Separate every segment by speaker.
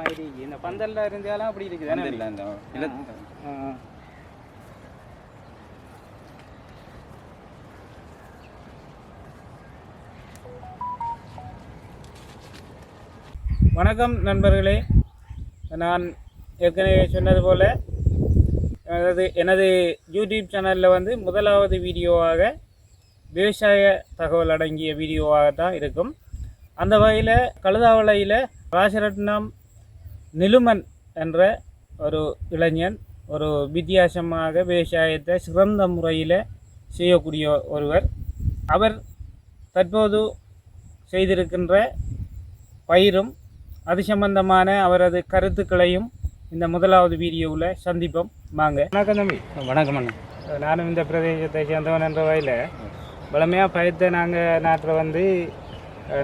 Speaker 1: மாதிரி. இந்த பந்தல்ல இருந்தாலும் அப்படி இருக்குது
Speaker 2: இல்லை.
Speaker 1: வணக்கம் நண்பர்களே. நான் ஏற்கனவே சொன்னது போல் அதாவது எனது யூடியூப் சேனலில் வந்து முதலாவது வீடியோவாக விவசாய தகவல் அடங்கிய வீடியோவாக தான் இருக்கும். அந்த வகையில் கழுதாவளையில் ராசரட்னம் நிலுமன் என்ற ஒரு இளைஞன் ஒரு வித்தியாசமாக விவசாயத்தை சிறந்த முறையில் செய்யக்கூடிய ஒருவர். அவர் தற்போது செய்திருக்கின்ற பயிரும் அது சம்பந்தமான அவரது கருத்துக்களையும் இந்த முதலாவது வீடியோவில் சந்திப்போம். வாங்க. வணக்கம் தம்பி.
Speaker 2: வணக்கம் அண்ணா.
Speaker 1: நானும் இந்த பிரதேசத்தை சேர்ந்தவன் என்ற வகையில் வளமையாக பயிர்த்தை நாங்கள் நாட்டில் வந்து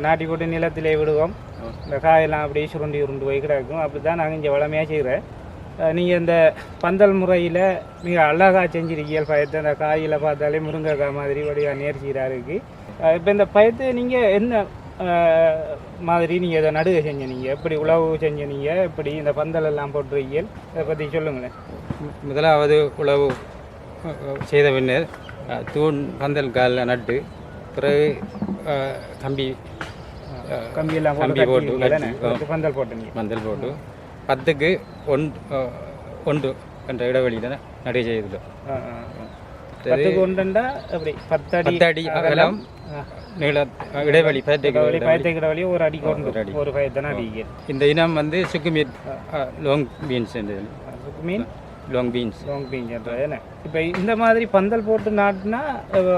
Speaker 1: நாட்டி போட்டு நிலத்திலே விடுவோம். இந்த காயெல்லாம் அப்படியே சுருண்டி உருண்டு போய் கிடக்கும். அப்படி தான் நாங்கள் இங்கே வளமையாக செய்கிறேன் நீங்கள் இந்த பந்தல் முறையில் மிக அழகாக செஞ்சிருக்கீங்க. பயத்தை அந்த காயில் பார்த்தாலே முருங்கைக்காய் மாதிரி வடிவாக நேர்ச்சியாக இருக்குது இப்போ இந்த பயத்தை நீங்கள் என்ன மாதிரி நீங்கள் இதை நடுக செஞ்ச நீங்கள் எப்படி உழவு செஞ்ச நீங்கள் எப்படி இந்த பந்தல் எல்லாம் போட்டிருக்கீங்க? இதை பற்றி சொல்லுங்களேன்.
Speaker 2: முதலாவது உழவு செய்த பின்னர் தூண் பந்தல் காலில் நட்டு பிறகு கம்பி
Speaker 1: கம்பியெல்லாம் போட்டு
Speaker 2: கம்பி போட்டு
Speaker 1: பந்தல் போட்டுங்க
Speaker 2: பந்தல் போட்டு. பத்துக்கு ஒன் அஹ், ஒன்று என்ற இடைவெளியில் நடை.
Speaker 1: பத்துக்கு ஒன்றுண்டா பத்தடி
Speaker 2: அகலம். நீள அஹ், இடைவெளி பத்துக்கு
Speaker 1: வழி பயத்துக்கிற வழி ஒரு அடி. கொண்டு
Speaker 2: ஒரு
Speaker 1: பயத்தானே அடிக்க.
Speaker 2: இந்த இனம் வந்து சுக்குமீட் லாங் பீன்ஸ்
Speaker 1: மீன்?
Speaker 2: லாங் பீன்ஸ்
Speaker 1: லாங் பீஞ்சுன்றது என்ன இப்போ இந்த மாதிரி பந்தல் போட்டு நாட்டினா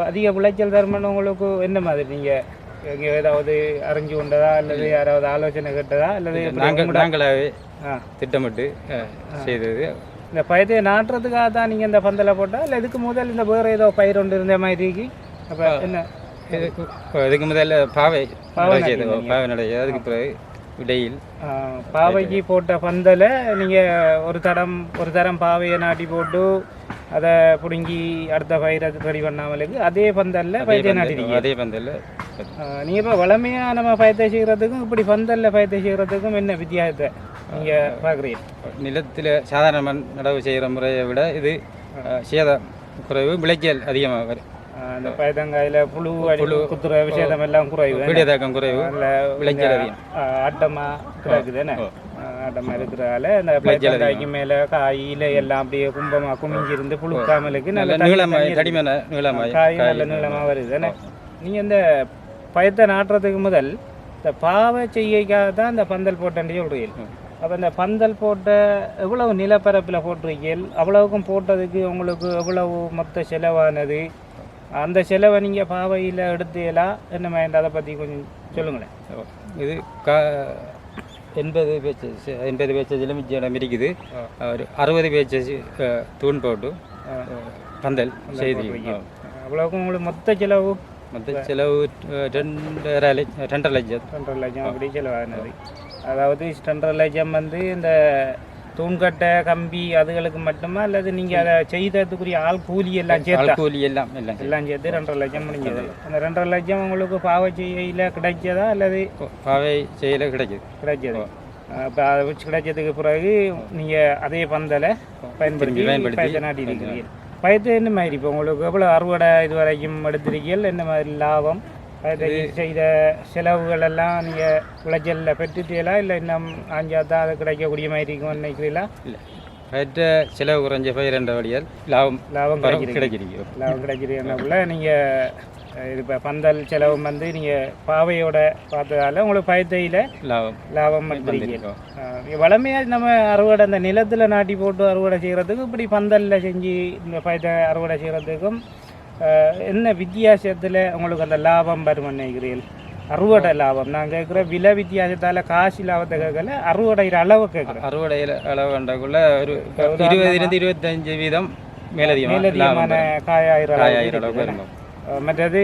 Speaker 1: அதிக விளைச்சல் தருமன்னு உங்களுக்கு என்ன மாதிரி நீங்கள் எங்கே ஏதாவது அறிஞ்சு கொண்டதா அல்லது யாராவது ஆலோசனை கேட்டதா அல்லது
Speaker 2: நாங்கள் நாங்களாகவே திட்டமிட்டு செய்தது.
Speaker 1: இந்த பயத்தை நாட்டுறதுக்காக தான் நீங்கள் இந்த பந்தலை போட்டால் இல்லை இதுக்கு முதல் இந்த வேறு ஏதோ பயிர் ஒன்று இருந்த மாதிரி? இருக்கு அப்போ என்ன?
Speaker 2: இதுக்கு இதுக்கு முதல்ல பாவை
Speaker 1: பாவை
Speaker 2: செய்தோம். பாவை நடை அதுக்கு பிறகு இடையில்
Speaker 1: பாவைக்கு போட்ட பந்தலை நீங்கள் ஒரு தடம் ஒரு தரம் பாவையை நாட்டி போட்டு அதை பிடுங்கி அடுத்த பயிரை ரெடி பண்ணாமலுக்கு அதே பந்தல்ல பயத்தை நாட்டிட்டீங்க.
Speaker 2: அதே பந்தல்ல
Speaker 1: நீங்கள் இப்போ வளமையாக நம்ம பயத்தை செய்கிறதுக்கும் இப்படி பந்தல்ல பயத்தை செய்கிறதுக்கும் என்ன வித்தியாசத்தை நீங்கள் பார்க்குறீங்க?
Speaker 2: நிலத்தில் சாதாரண நடவு செய்கிற முறையை விட இது சேதம் குறைவு விளைச்சல் அதிகமாக வரும்.
Speaker 1: அந்த பயத்தங்காயில் புழு அடி குத்துற விஷயம் எல்லாம் குறைவு
Speaker 2: வீடியோ தாக்கம் குறைவு
Speaker 1: நல்ல
Speaker 2: விளைச்சல் அதிகம்.
Speaker 1: ஆட்டமா கிடக்குது என்ன? ஆட்டமா இருக்கிறதால இந்த பயிற்சி மேல காயில எல்லாம் அப்படியே கும்பமா குமிஞ்சிருந்து புழுக்காமலுக்கு நல்ல
Speaker 2: நீளமாய் தடிமன நீளமாய்
Speaker 1: காய் நல்ல நீளமா வருது என்ன? நீங்க இந்த பயத்தை நாட்டுறதுக்கு முதல் இந்த பாவை செய்யக்காக தான் இந்த பந்தல் போட்டேன் சொல்றீங்க அப்போ இந்த பந்தல் போட்ட எவ்வளவு நிலப்பரப்பில் போட்டிருக்கீர்கள்? அவ்வளவுக்கும் போட்டதுக்கு உங்களுக்கு எவ்வளவு மொத்த செலவானது? அந்த செலவை நீங்கள் பாவையில் எடுத்தீங்களா என்ன மாதிரி? அதை பற்றி கொஞ்சம் சொல்லுங்களேன்.
Speaker 2: இது கா எண்பது பேச்சஸ் எண்பது பேச்சஸ் எலுமிச்சை இடம் இருக்குது. ஒரு அறுபது பேச்சஸ் தூண் போட்டு பந்தல் செய்தி
Speaker 1: அவ்வளவுக்கும் உங்களுக்கு மொத்த செலவு
Speaker 2: செலவு அஹ், ரெண்டரை லட்சம் ரெண்டரை லட்சம்
Speaker 1: ரெண்டரை லட்சம் அப்படி செலவானது அதாவது ரெண்டரை லட்சம் வந்து இந்த தூண்கட்டை கம்பி அதுகளுக்கு மட்டுமா அல்லது நீங்கள் அதை செய்ததுக்குரிய ஆள் கூலி எல்லாம் சேர்த்தா
Speaker 2: கூலி எல்லாம் எல்லாம் சேர்த்து.
Speaker 1: எல்லாம் சேர்த்து ரெண்டரை லட்சம் முடிஞ்சது அந்த ரெண்டரை லட்சம் உங்களுக்கு பாவை செய்யல கிடைச்சதா அல்லது
Speaker 2: பாவை செய்யல கிடைக்குது
Speaker 1: கிடைச்சது இப்போ அதை வச்சு கிடைச்சதுக்கு பிறகு நீங்கள் அதே பந்தலை பயன்படுத்தி
Speaker 2: பயன்படுத்தி
Speaker 1: பயத்தை நாட்டி இருக்கிறீர்கள் பயத்தை என்ன மாதிரி இப்போ உங்களுக்கு எவ்வளோ அறுவடை இது வரைக்கும் எடுத்திருக்கீர்கள்? என்ன மாதிரி லாபம்? பயத்தை செய்த செலவுகள் எல்லாம் நீங்கள் விளைச்சலில் பெற்றுட்டீங்களா இல்லை இன்னும் ஆஞ்சாத்தா அது கிடைக்கக்கூடிய மாதிரி இருக்கும்னு நினைக்கிறீங்களா
Speaker 2: இல்லை. பயிற்ற செலவு குறைஞ்ச பயிர் என்ற வழியால் லாபம்
Speaker 1: லாபம் கிடைக்கிறீங்க லாபம் கிடைக்கிறீங்கன்னாக்குள்ள நீங்கள் இது இப்போ பந்தல் செலவு வந்து நீங்கள் பாவையோட பார்த்ததால உங்களுக்கு பயத்தையில்
Speaker 2: லாபம்.
Speaker 1: லாபம் எடுத்திருக்கீங்க
Speaker 2: வந்திருக்கும்.
Speaker 1: ஆஹ் வளமையா நம்ம அறுவடை அந்த நிலத்துல நாட்டி போட்டு அறுவடை செய்யறதுக்கும் இப்படி பந்தல்ல செஞ்சு இந்த பயிரை அறுவடை செய்யறதுக்கும் ஆஹ் என்ன வித்தியாசத்துல உங்களுக்கு அந்த லாபம் வரும் நினைக்கிறீர்கள்? அறுவடை லாபம் நான் கேட்குற விலை வித்தியாசத்தால காசு லாபத்தை கேட்கல அறுவடைகிற அளவு கேட்குறேன்
Speaker 2: அறுவடையில் அளவு கண்டக்குள்ள ஒரு இருபதுலேருந்து இருபத்தஞ்சு வீதம்
Speaker 1: மேலதிகமான காயாயிரம்
Speaker 2: ஆயிரம் அளவுக்கு
Speaker 1: மற்றது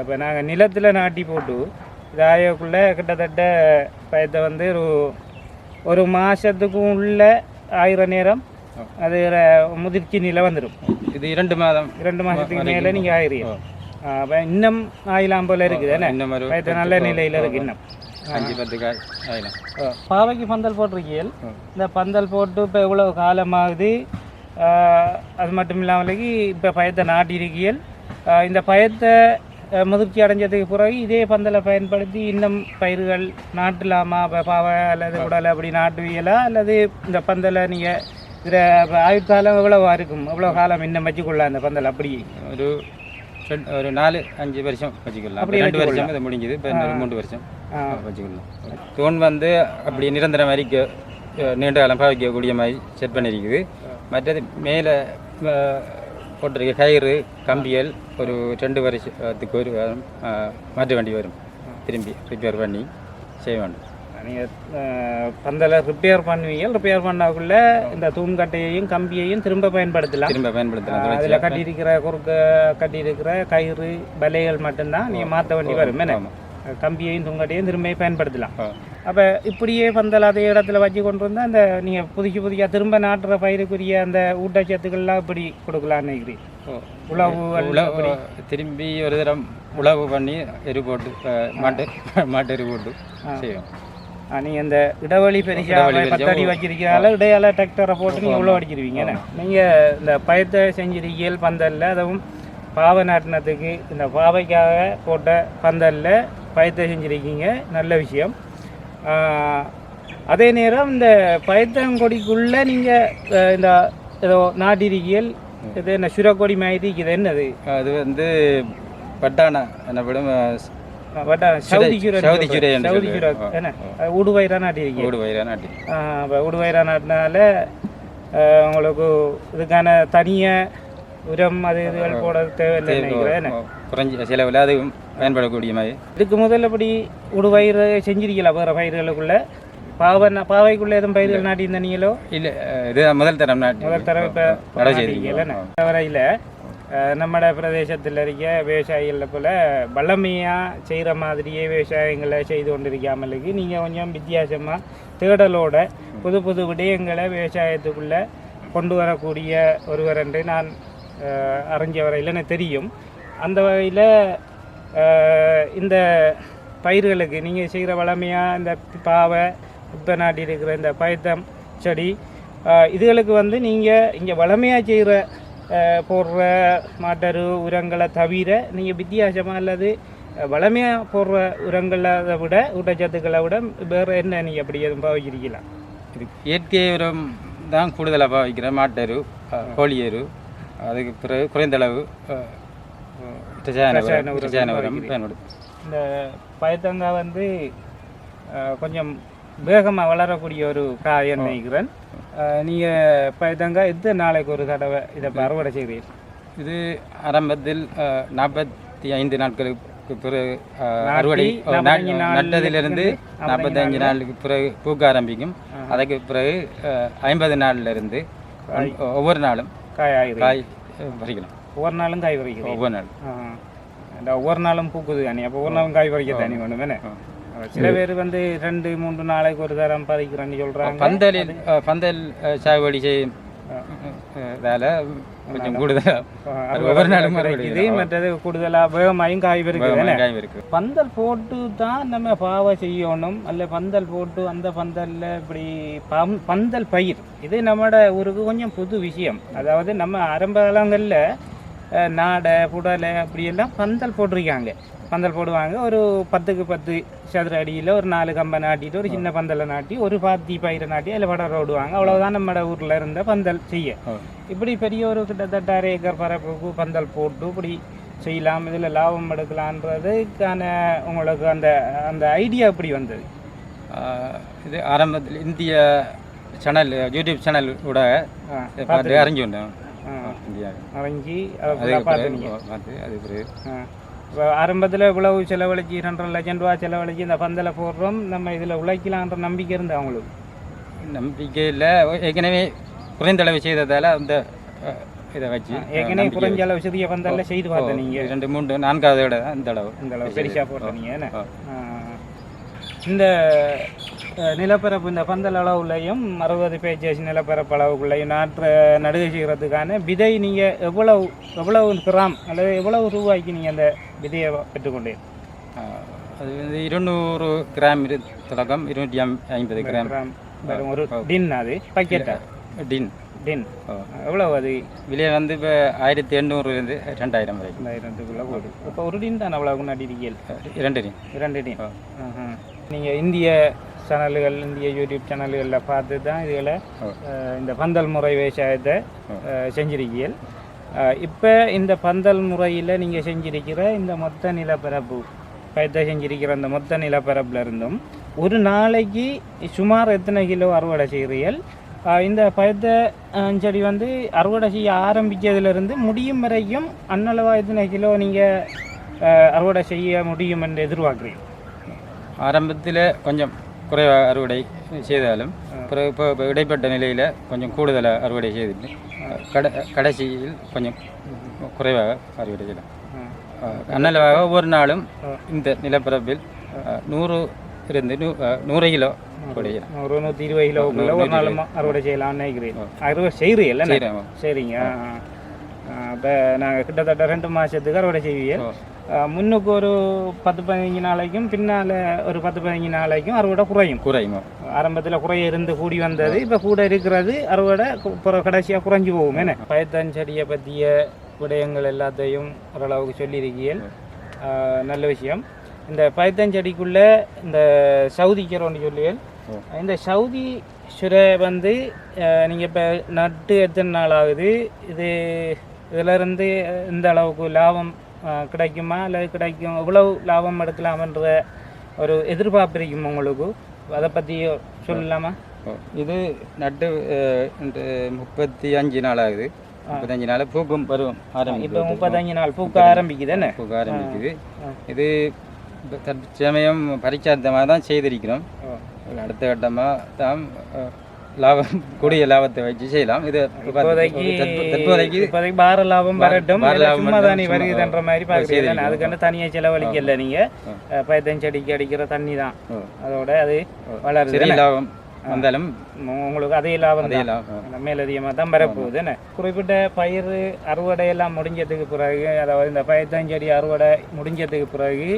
Speaker 1: இப்போ நாங்கள் நிலத்தில் நாட்டி போட்டு இதாயக்குள்ளே கிட்டத்தட்ட பயத்தை வந்து ஒரு ஒரு மாதத்துக்கும் உள்ள ஆயிரம் நேரம் அது முதிர்ச்சி நிலை வந்துடும்
Speaker 2: இது இரண்டு மாதம்
Speaker 1: இரண்டு மாதத்துக்கு மேலே நீங்கள் ஆயிரம் இன்னும் ஆயிலாம் போல இருக்குது என்ன
Speaker 2: இன்னும் ஒரு
Speaker 1: பயத்தை நல்ல நிலையில் இருக்கு இன்னும்
Speaker 2: அஞ்சு பத்து காய் ஆயிடும்
Speaker 1: பாவைக்கு பந்தல் போட்டிருக்கீள் இந்த பந்தல் போட்டு இப்போ எவ்வளோ காலமாகுது அது மட்டும் இல்லாமலுக்கு இப்போ பயத்தை நாட்டியிருக்கீள் இந்த பயத்தை முதிர்ச்சி அடைஞ்சதுக்கு பிறகு இதே பந்தலை பயன்படுத்தி இன்னும் பயிர்கள் நாட்டலாமா இப்போ பாவை அல்லது உடலை அப்படி நாட்டுவீங்களா அல்லது இந்த பந்தலை நீங்கள் இதில் ஆயுட்காலம் எவ்வளவா இருக்கும் எவ்வளோ காலம் இன்னும் வச்சுக்கொள்ளலாம் அந்த பந்தல் அப்படி
Speaker 2: ஒரு ஒரு நாலு அஞ்சு வருஷம் வச்சுக்கலாம். ரெண்டு வருஷம் இது முடிஞ்சது. இப்போ மூணு வருஷம். வச்சுக்கலாம். தூண் வந்து அப்படி நிரந்தரம் வரைக்கும் நீண்ட காலம் பாவிக்கக்கூடிய மாதிரி செட் பண்ணியிருக்குது மற்றது மேலே போட்டிருக்க கயிறு கம்பியல் ஒரு ரெண்டு வருஷத்துக்கு ஒரு மாற்ற வேண்டி வரும். திரும்பி ரிப்பேர் பண்ணி செய்ய வேண்டும்.
Speaker 1: நீங்கள் பந்தலை ரிப்பேர் பண்ணுவீங்க. ரிப்பேர் பண்ணக்குள்ள இந்த தூண்கட்டையையும் கம்பியையும் திரும்ப பயன்படுத்தலாம்.
Speaker 2: திரும்ப பயன்படுத்தலாம்.
Speaker 1: அதில் கட்டியிருக்கிற குறுக்க கட்டியிருக்கிற கயிறு வலைகள் மட்டும்தான் நீங்கள் மாற்ற வேண்டி வரும். என்ன? கம்பியையும் தூங்கட்டையும் திரும்ப பயன்படுத்தலாம். அப்போ இப்படியே பந்தல் அதே இடத்துல வச்சு கொண்டு வந்தால் அந்த நீங்கள் புதுக்கி புதுக்கியாக திரும்ப நாட்டுற பயிருக்குரிய அந்த ஊட்டச்சத்துக்கள்லாம் இப்படி கொடுக்கலான்னு நினைக்கிறீங்க.
Speaker 2: ஓ.
Speaker 1: உழவு
Speaker 2: திரும்பி ஒரு தரம் உழவு பண்ணி எரு போட்டு மாட்டு மாட்டு எரு போட்டு செய்வோம்
Speaker 1: நீங்கள் இந்த இடைவெளி பெருசாக பத்து அடி வச்சிருக்கிறதால இடையால டிராக்டரை போட்டு நீங்கள் உள்ள அடிச்சிருவீங்க. நீங்கள் இந்த பயத்தை செஞ்சிருக்கீல் பந்தலில் அதுவும் பாவை நாட்டினத்துக்கு இந்த பாவைக்காக போட்ட பந்தலில் பயத்தை செஞ்சிருக்கீங்க. நல்ல விஷயம். அதே நேரம் இந்த பயத்தங்கொடிக்குள்ளே நீங்கள் இந்த ஏதோ நாட்டிருக்கியல் இது என்ன சுரக்கொடி மாதிரி இது என்னது?
Speaker 2: அது வந்து பட்டானா என்னப்படும்
Speaker 1: சவுதி சுர
Speaker 2: சவுதி.
Speaker 1: என்ன?
Speaker 2: ஓடு வயிறா நாட்டி
Speaker 1: இப்போ உடுவயிறா நாட்டினால உங்களுக்கு இதுக்கான தனியாக உரம் அது இதுகள் போட தேவையில்லை நினைக்கிறேன்.
Speaker 2: குறைஞ்ச செலவில் அதுவும் பயன்படக்கூடிய மாதிரி.
Speaker 1: இதுக்கு முதல்லபடி உடுவயிறு செஞ்சிருக்கலாம் வேறு பயிர்களுக்குள்ள? பாவை பாவைக்குள்ள எதுவும் பயிர்கள் நாட்டியிருந்தீங்களோ?
Speaker 2: இல்லை இது முதல் தரம் நாட்டி
Speaker 1: முதல் தடவை இப்போ வரையில் நம்ம பிரதேசத்தில் இருக்க விவசாயிகளை போல் வல்லமையாக செய்கிற மாதிரியே விவசாயங்களை செய்து கொண்டிருக்காமலுக்கு நீங்கள் கொஞ்சம் வித்தியாசமாக தேடலோட புது புது விடயங்களை விவசாயத்துக்குள்ளே கொண்டு வரக்கூடிய ஒருவர் என்று நான் அறிஞ்ச வரையில் எனக்கு தெரியும். அந்த வகையில் இந்த பயிர்களுக்கு நீங்கள் செய்கிற வளமையாக இந்த பாவை இப்போ நாட்டி இருக்கிற இந்த பயத்தம் செடி இதுகளுக்கு வந்து நீங்கள் இங்கே வளமையாக செய்கிற போடுற மாட்டரு உரங்களை தவிர நீங்கள் வித்தியாசமாக அல்லது வளமையாக போடுற உரங்களை விட ஊட்டச்சத்துக்களை விட வேறு என்ன நீங்கள் அப்படி எதுவும் பாவிக்கிறீங்களா
Speaker 2: இயற்கை உரம் தான் கூடுதலாக பாவிக்கிறேன் மாட்டெரு அஹ், கோழி எரு அதுக்கு பிறகு குறைந்த அளவு அஹ், அஹ், ரசாயன
Speaker 1: ரசாயன
Speaker 2: உரம்
Speaker 1: உரம்
Speaker 2: ரசாயன உரம்
Speaker 1: பாவிக்கிறீங்க.
Speaker 2: பயன்படுத்தும்
Speaker 1: இந்த பயத்தங்காய் வந்து கொஞ்சம் வேகமாக வளரக்கூடிய ஒரு காய் நினைக்கிறேன் நீங்கள் பயத்தங்காய் எத்தனை நாளைக்கு ஒரு தடவை இதை இப்ப அறுவடை செய்கிறீர்கள்?
Speaker 2: இது ஆரம்பத்தில் நாற்பத்தி ஐந்து நாட்களுக்கு பிறகு அறுவடை நட்டதிலிருந்து
Speaker 1: இருந்து
Speaker 2: நாற்பத்தஞ்சு நாளுக்கு பிறகு பூக்க ஆரம்பிக்கும். அதுக்கு பிறகு ஐம்பது நாள்ல இருந்து ஒவ்வொரு நாளும்
Speaker 1: காய்
Speaker 2: காய் பறிக்கலாம்.
Speaker 1: ஒவ்வொரு நாளும் காய் பறிக்கிறீங்க?
Speaker 2: ஒவ்வொரு.
Speaker 1: இந்த ஒவ்வொரு நாளும் பூக்குது தானே. அப்போ ஒவ்வொரு நாளும் காய் பறிக்க தானே வேணும்
Speaker 2: ஆ.
Speaker 1: சில பேர் வந்து ரெண்டு மூன்று நாளைக்கு ஒரு தரம் பறிக்கிறேன்னு சொல்கிறாங்க
Speaker 2: பந்தலில் பந்தல் அஹ், சாகுபடி செய்யும் வேலை கொஞ்சம் கூடுதலாக
Speaker 1: இது மற்றது கூடுதலாக வேகமாயும் காய்
Speaker 2: இருக்கு
Speaker 1: பந்தல் போட்டு தான் நம்ம பாவை செய்யணும். அல்ல பந்தல் போட்டு அந்த பந்தல்ல இப்படி பந்தல் பயிர். இது நம்மட ஊருக்கு கொஞ்சம் புது விஷயம். அதாவது நம்ம ஆரம்ப காலங்களில் நாடை புடலை அப்படியெல்லாம் பந்தல் போட்டிருக்காங்க. பந்தல் போடுவாங்க. ஒரு பத்துக்கு பத்து சதுர அடியில் ஒரு நாலு கம்பை நாட்டிட்டு ஒரு சின்ன பந்தலை நாட்டி ஒரு பாத்தி பயிரை நாட்டி அதில் படம் ஓடுவாங்க அவ்வளவுதான் நம்மட ஊரில் இருந்த பந்தல் செய்ய. இப்படி பெரிய ஒரு கிட்டத்தட்ட அரை ஏக்கர் பரப்புக்கு பந்தல் போட்டு இப்படி செய்யலாம். இதில் லாபம் எடுக்கலான்றதுக்கான உங்களுக்கு அந்த அந்த ஐடியா எப்படி வந்தது?
Speaker 2: இது ஆரம்பத்தில் இந்திய சேனல் யூடியூப் சேனல் கூட அறிஞ்சு
Speaker 1: அறிஞ்சு அதை
Speaker 2: பார்த்து அது
Speaker 1: ஆரம்பத்தில் இவ்வளவு செலவழிச்சு ரெண்டரை லட்சம் ரூபா செலவழிச்சு இந்த பந்தலை போடுறோம் நம்ம இதில் உழைக்கலான்ற நம்பிக்கை இருந்து அவங்களுக்கு?
Speaker 2: நம்பிக்கையில் ஏற்கனவே குறைந்த அளவு செய்ததால் அந்த இதை வச்சு
Speaker 1: ஏற்கனவே
Speaker 2: நம்பிக்கை
Speaker 1: குறைஞ்ச அளவு சிறிய பந்தல்ல செய்து பார்த்தேன் நீங்க.
Speaker 2: ரெண்டு மூணு நான்காவது விட இந்த அளவு
Speaker 1: இந்த அளவு பெருசா போட்டீங்க என்ன?
Speaker 2: ஆ.
Speaker 1: ஆ. இந்த நிலப்பரப்பு இந்த பந்தல் அளவுலையும் அறுபது பேஜஸ் நிலப்பரப்பு அளவுக்குள்ளையும் நாற்று நடுகை செய்கிறதுக்கான விதை நீங்கள் எவ்வளவு எவ்வளவு கிராம் அல்லது எவ்வளவு ரூபாய்க்கு நீங்கள் அந்த விதையை பெற்றுக்கொண்டீங்க
Speaker 2: அது வந்து இருநூறு கிராம் இரு தொடக்கம் இருநூற்றி ஐம் ஐம்பது கிராம்.
Speaker 1: கிராம். வரும் ஒரு டின் அது பக்கெட்டா?
Speaker 2: டின்.
Speaker 1: டின்
Speaker 2: ஓ.
Speaker 1: எவ்வளவு அது?
Speaker 2: விலை வந்து இப்போ ஆயிரத்தி எண்ணூறுலேருந்து ரெண்டாயிரம் வரைக்கும்
Speaker 1: ரெண்டாயிரத்துக்குள்ள போகுது. இப்போ ஒரு டின் தான் அவ்வளவு நடிகர்கள்
Speaker 2: இரண்டு டின்
Speaker 1: இரண்டு டின். நீங்கள் இந்திய சேனல்கள் இந்திய யூடியூப் சேனல்களில் பார்த்து தான் இதில்
Speaker 2: ஓ.
Speaker 1: இந்த பந்தல் முறை விவசாயத்தை செஞ்சிருக்கீர்கள் இப்போ இந்த பந்தல் முறையில் நீங்கள் செஞ்சிருக்கிற இந்த மொத்த நிலப்பரப்பு பயிர்த்தை செஞ்சிருக்கிற அந்த மொத்த நிலப்பரப்புல இருந்தும் ஒரு நாளைக்கு சுமார் எத்தனை கிலோ அறுவடை செய்கிறீர்கள்? இந்த பயிர்த்த அஹ், செடி வந்து அறுவடை செய்ய ஆரம்பித்ததுலேருந்து முடியும் வரைக்கும் அன்னளவாக எத்தனை கிலோ நீங்கள் அறுவடை செய்ய முடியும் என்று எதிர்பார்க்குறீங்க?
Speaker 2: ஆரம்பத்தில் கொஞ்சம் குறைவாக அறுவடை செய்தாலும் பிறகு இப்போ இடைப்பட்ட நிலையில் கொஞ்சம் கூடுதலாக அறுவடை செய்துட்டு கட கடைசியில் கொஞ்சம் குறைவாக அறுவடை செய்யலாம் அன்னளவாக ஒவ்வொரு நாளும் இந்த நிலப்பரப்பில் நூறு இருந்து நூ நூறு கிலோ
Speaker 1: ஒரு நூற்றி இருபது கிலோக்குள்ள ஒரு நாள் அறுவடை செய்யலாம்னு நினைக்கிறேன் அறுவடை
Speaker 2: செய்கிறேன்
Speaker 1: சரிங்க. அப்போ நாங்கள் கிட்டத்தட்ட ரெண்டு மாதத்துக்கு அறுவடை செய்வீங்க. முன்னுக்கு ஒரு பத்து பதினஞ்சு நாளைக்கும் பின்னால் ஒரு பத்து பதினஞ்சு நாளைக்கும் அறுவடை குறையும்.
Speaker 2: குறையுமா
Speaker 1: ஆரம்பத்தில் குறைய இருந்து கூடி வந்தது இப்போ கூட இருக்கிறது அறுவடை கடைசியாக குறைஞ்சி போகும் என்ன? பயத்தன் செடியை பற்றிய விடயங்கள் எல்லாத்தையும் ஓரளவுக்கு சொல்லியிருக்கீர்கள். நல்ல விஷயம். இந்த பயத்தன் செடிக்குள்ளே இந்த சவுதி கீரைன்னு சொல்லுவேன்
Speaker 2: ஓ.
Speaker 1: இந்த சவுதி சுரை வந்து நீங்கள் இப்போ நட்டு எத்தனை நாள் ஆகுது? இது இதிலிருந்து இந்த அளவுக்கு லாபம் கிடைக்குமா? அல்லது கிடைக்கும் எவ்வளவு லாபம் எடுக்கலாம்ன்ற ஒரு எதிர்பார்ப்பு இருக்கும் உங்களுக்கு? அதை பற்றி சொல்லலாமா?
Speaker 2: இது நட்டு முப்பத்தி அஞ்சு நாள் ஆகுது. முப்பத்தஞ்சு நாள் பூக்கும் பருவம்
Speaker 1: இப்போ
Speaker 2: ஆரம்பிக்கும்
Speaker 1: முப்பத்தஞ்சு நாள் பூக்க ஆரம்பிக்குது
Speaker 2: பூக்க ஆரம்பிக்குது. இது இப்ப தற்சமயம் பரிச்சார்த்தமாக தான் செய்திருக்கிறோம். அடுத்த கட்டமாக தான் லாபம் கூடிய லாபத்தை வச்சு செய்யலாம். இது தற்போதைக்கு
Speaker 1: பார லாபம் வரட்டும். சும்மா தானே வருகுதுன்ற மாதிரி பார்க்குறீங்க. அதுக்கான தனியாக செலவழிக்கல நீங்கள் பயத்தன் செடிக்கு அடிக்கிற தண்ணி தான். அதோட அது வளருது
Speaker 2: லாபம் வந்தாலும்
Speaker 1: உங்களுக்கு அதே லாபம் தான். மேலதிகமாக தான் வரப்போகுது என்ன குறிப்பிட்ட பயிர் அறுவடை எல்லாம் முடிஞ்சதுக்கு பிறகு அதாவது இந்த பயத்தஞ்செடி அறுவடை முடிஞ்சதுக்கு பிறகு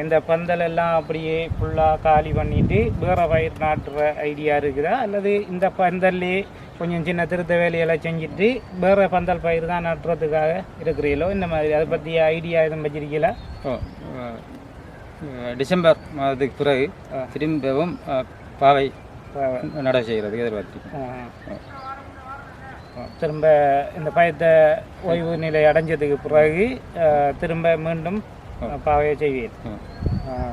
Speaker 1: இந்த பந்தல் எல்லாம் அப்படியே ஃபுல்லாக காலி பண்ணிட்டு வேற பயிர் நாட்டுற ஐடியா இருக்குதா? அல்லது இந்த பந்தல்லே கொஞ்சம் சின்ன திருத்த வேலையெல்லாம் செஞ்சுட்டு வேற பந்தல் பயிர் தான் நட்டுறதுக்காக இருக்கிறீங்களோ இந்த மாதிரி அதை பற்றிய ஐடியா எதுவும் வச்சிருக்கீங்களா?
Speaker 2: டிசம்பர் மாதத்துக்கு பிறகு திரும்பவும் பாவை நட செய்கிறதுக்கு எதிர்பார்த்திருக்கோம்
Speaker 1: ஆ. திரும்ப இந்த பயத்தை ஓய்வு நிலை அடைஞ்சதுக்கு பிறகு திரும்ப மீண்டும் பாவையை செய்வீர்.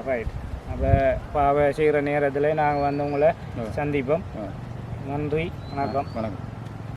Speaker 1: ரைட் அப்போ பாவை செய்கிற நேரத்தில் நாங்கள் வந்து உங்களை சந்திப்போம். நன்றி வணக்கம்
Speaker 2: வணக்கம்